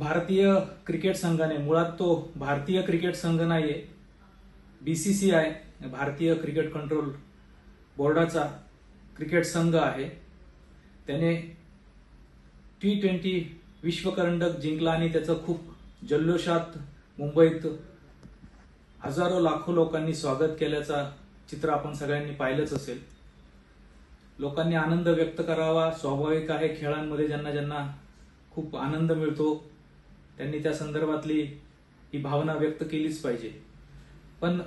भारतीय क्रिकेट संघाने मुळात तो भारतीय क्रिकेट संघ नाहीये बीसीसीआय भारतीय क्रिकेट कंट्रोल बोर्डाचा क्रिकेट संघ आहे. त्याने टी ट्वेंटी विश्वकरंडक जिंकला आणि त्याचं खूप जल्लोषात मुंबईत हजारो लाखो लोकांनी स्वागत केल्याचा चित्र आपण सगळ्यांनी पाहिलंच असेल. लोकांनी आनंद व्यक्त करावा. स्वाभाविक आहे खेळांमध्ये ज्यांना ज्यांना खूप आनंद मिळतो त्यांनी त्या संदर्भातली ही भावना व्यक्त केलीच पाहिजे. पण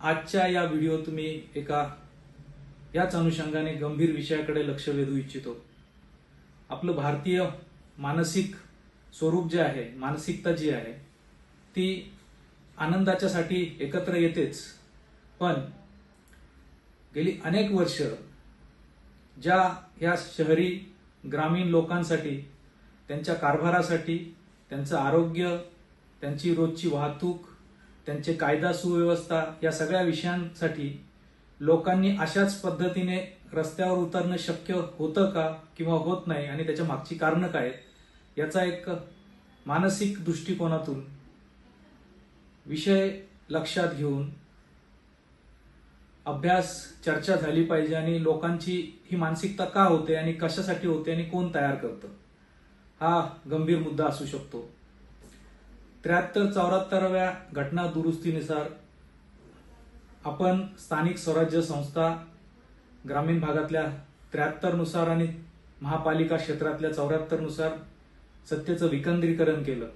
आजच्या या व्हिडिओ तुम्ही एका याच अनुषंगाने गंभीर विषयाकडे लक्ष वेधू इच्छितो. आपलं भारतीय मानसिक स्वरूप जे आहे मानसिकता जी आहे ती आनंदाच्यासाठी एकत्र येतेच. पण गेली अनेक वर्ष ज्या या शहरी ग्रामीण लोकांसाठी त्यांच्या कारभारासाठी त्यांचं आरोग्य त्यांची रोजची वाहतूक त्यांचे कायदा सुव्यवस्था या सगळ्या विषयांसाठी लोकांनी अशाच पद्धतीने रस्त्यावर उतरणं शक्य होतं का किंवा होत नाही आणि त्याच्या मागची कारणं काय आहेत याचा एक मानसिक दृष्टिकोनातून विषय लक्षात घेऊन अभ्यास चर्चा झाली पाहिजे आणि लोकांची ही मानसिकता का होते आणि कशासाठी होते आणि कोण तयार करतं? हा गंभीर मुद्दा असू शकतो. त्र्याहत्तर चौऱ्याहत्तराव्या घटना दुरुस्तीनुसार आपण स्थानिक स्वराज्य संस्था ग्रामीण भागातल्या त्र्याहत्तरनुसार आणि महापालिका क्षेत्रातल्या चौऱ्याहत्तरनुसार सत्तेचं विकेंद्रीकरण केलं.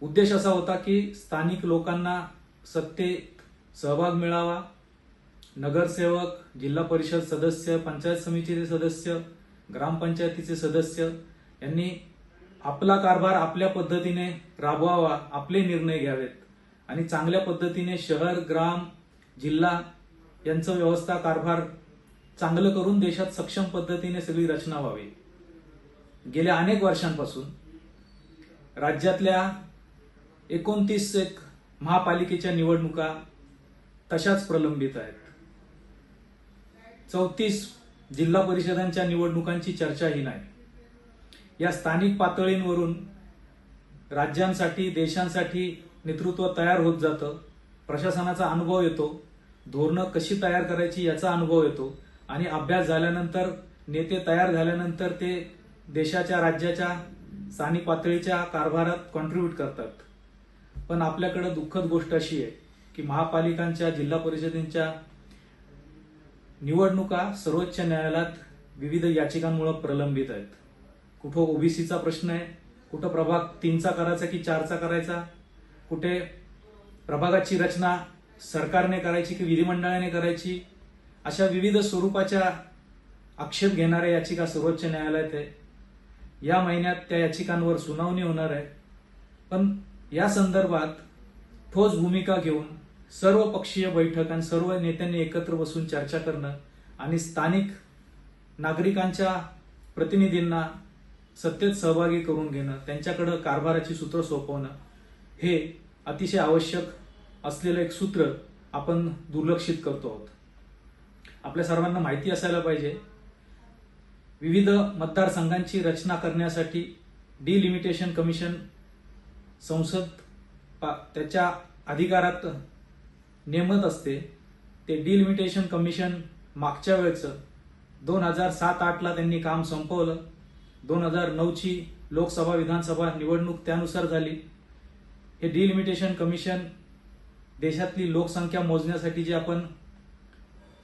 उद्देश असा होता की स्थानिक लोकांना सत्तेत सहभाग मिळावा. नगरसेवक जिल्हा परिषद सदस्य पंचायत समितीचे सदस्य ग्रामपंचायतीचे सदस्य यांनी आपला कारभार आपल्या पद्धतीने राबवावा आपले निर्णय घ्यावेत. आणि चांगल्या पद्धतीने शहर ग्राम जिल्हा यांचं व्यवस्था कारभार चांगलं करून देशात सक्षम पद्धतीने सगळी रचना व्हावी. गेल्या अनेक वर्षांपासून राज्यातल्या एकोणतीस एक महापालिकेच्या निवडणुका तशाच प्रलंबित आहेत. चौतीस जिल्हा परिषदांच्या निवडणुकांची चर्चाही नाही. या स्थानिक पातळींवरून राज्यांसाठी देशांसाठी नेतृत्व तयार होत जातं. प्रशासनाचा अनुभव येतो. धोरणं कशी तयार करायची याचा अनुभव येतो. आणि अभ्यास झाल्यानंतर नेते तयार झाल्यानंतर ते देशाच्या राज्याच्या स्थानिक पातळीच्या कारभारात कॉन्ट्रीब्यूट करतात. पण आपल्याकडे दुःखद गोष्ट अशी आहे की महापालिकांच्या जिल्हा परिषदेच्या निवडणुका सर्वोच्च न्यायालयात विविध याचिकांमुळे प्रलंबित आहेत. कुठं ओबीसीचा प्रश्न आहे कुठं प्रभाग तीनचा करायचा की चारचा करायचा कुठे प्रभागाची रचना सरकारने करायची की विधिमंडळाने करायची अशा विविध स्वरूपाच्या आक्षेप घेणाऱ्या याचिका सर्वोच्च न्यायालयात आहे. या महिन्यात त्या याचिकांवर सुनावणी होणार आहे. पण या संदर्भात ठोस भूमिका घेऊन सर्व पक्षीय बैठक आणि सर्व नेत्यांनी एकत्र बसून चर्चा करणं आणि स्थानिक नागरिकांच्या प्रतिनिधींना सत्तेत सहभागी करून घेणं त्यांच्याकडं कारभाराची सूत्र सोपवणं हे अतिशय आवश्यक असलेलं एक सूत्र आपण दुर्लक्षित करतो आहोत. आपल्या सर्वांना माहिती असायला पाहिजे विविध मतदारसंघांची रचना करण्यासाठी डिलिमिटेशन कमिशन संसद पा- त्याच्या अधिकारात नेमत असते. ते डिलिमिटेशन कमिशन मागच्या वेळचं दोन हजार सात आठला त्यांनी काम संपवलं. दोन हजार नऊची लोकसभा विधानसभा निवडणूक त्यानुसार झाली. हे डिलिमिटेशन कमिशन देशातली लोकसंख्या मोजण्यासाठी जे आपण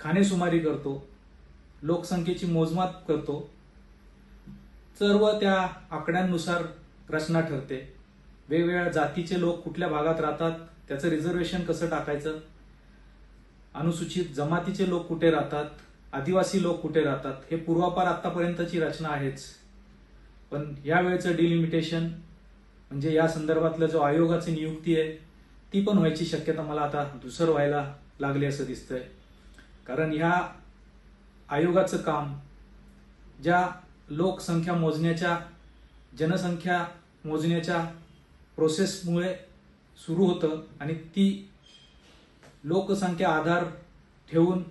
खाणेसुमारी करतो लोकसंख्येची मोजमाप करतो सर्व त्या आकड्यांनुसार रचना ठरते. वेगवेगळ्या जातीचे लोक कुठल्या भागात राहतात त्याचं रिझर्वेशन कसं टाकायचं अनुसूचित जमातीचे लोक कुठे राहतात आदिवासी लोक कुठे राहतात हे पूर्वापार आतापर्यंतची रचना आहेच. पण यावेळेचं डिलिमिटेशन म्हणजे या संदर्भातलं जो आयोगाची नियुक्ती आहे ती पण व्हायची शक्यता मला आता दुसरं व्हायला लागली असं दिसतंय. कारण ह्या आयोगाचं काम ज्या लोकसंख्या मोजण्याच्या जनसंख्या मोजण्याच्या प्रोसेसमुळे सुरू होतं आणि ती लोकसंख्या आधार ठेवून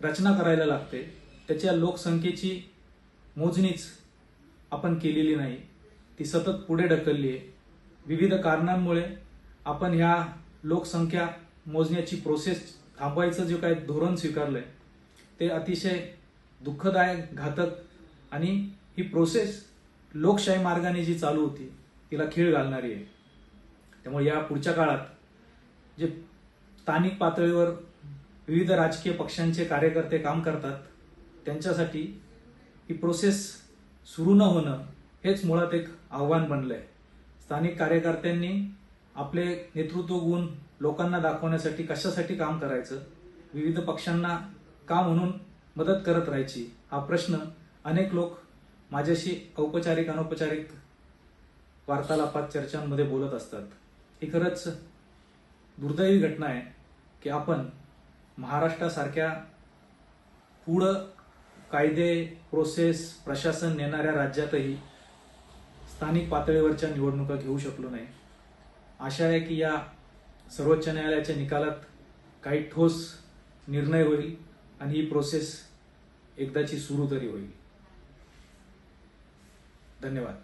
रचना करायला लागते त्याच्या लोकसंख्येची मोजणीच आपण केलेली नाही ती सतत पुढे ढकलली आहे विविध कारणांमुळे आपण ह्या लोकसंख्या मोजण्याची प्रोसेस थांबवायचं जे काही धोरण स्वीकारलंय ते अतिशय दुःखदायक घातक आणि ही प्रोसेस लोकशाही मार्गाने जी चालू होती तिला खेळ घालणारी आहे. त्यामुळे या पुढच्या काळात जे स्थानिक पातळीवर विविध राजकीय पक्षांचे कार्यकर्ते काम करतात त्यांच्यासाठी ही प्रोसेस सुरू न होणं हेच मुळात एक आव्हान बनलंय. स्थानिक कार्यकर्त्यांनी आपले नेतृत्व गुण लोकांना दाखवण्यासाठी कशासाठी काम करायचं विविध पक्षांना का म्हणून मदत करत राहायची हा प्रश्न अनेक लोक माझ्याशी औपचारिक अनौपचारिक वार्तालापात चर्चांमध्ये बोलत असतात. ही खरंच दुर्दैवी घटना आहे की आपण महाराष्ट्रासारख्या पुढं कायदे प्रोसेस प्रशासन नेणाऱ्या राज्यातही स्थानिक पातळीवरच्या निवडणुका घेऊ शकलो नाही. आशा आहे की या सर्वोच्च न्यायालयाच्या निकालात काही ठोस निर्णय होईल आणि ही प्रोसेस एकदाची सुरू तरी होईल. धन्यवाद.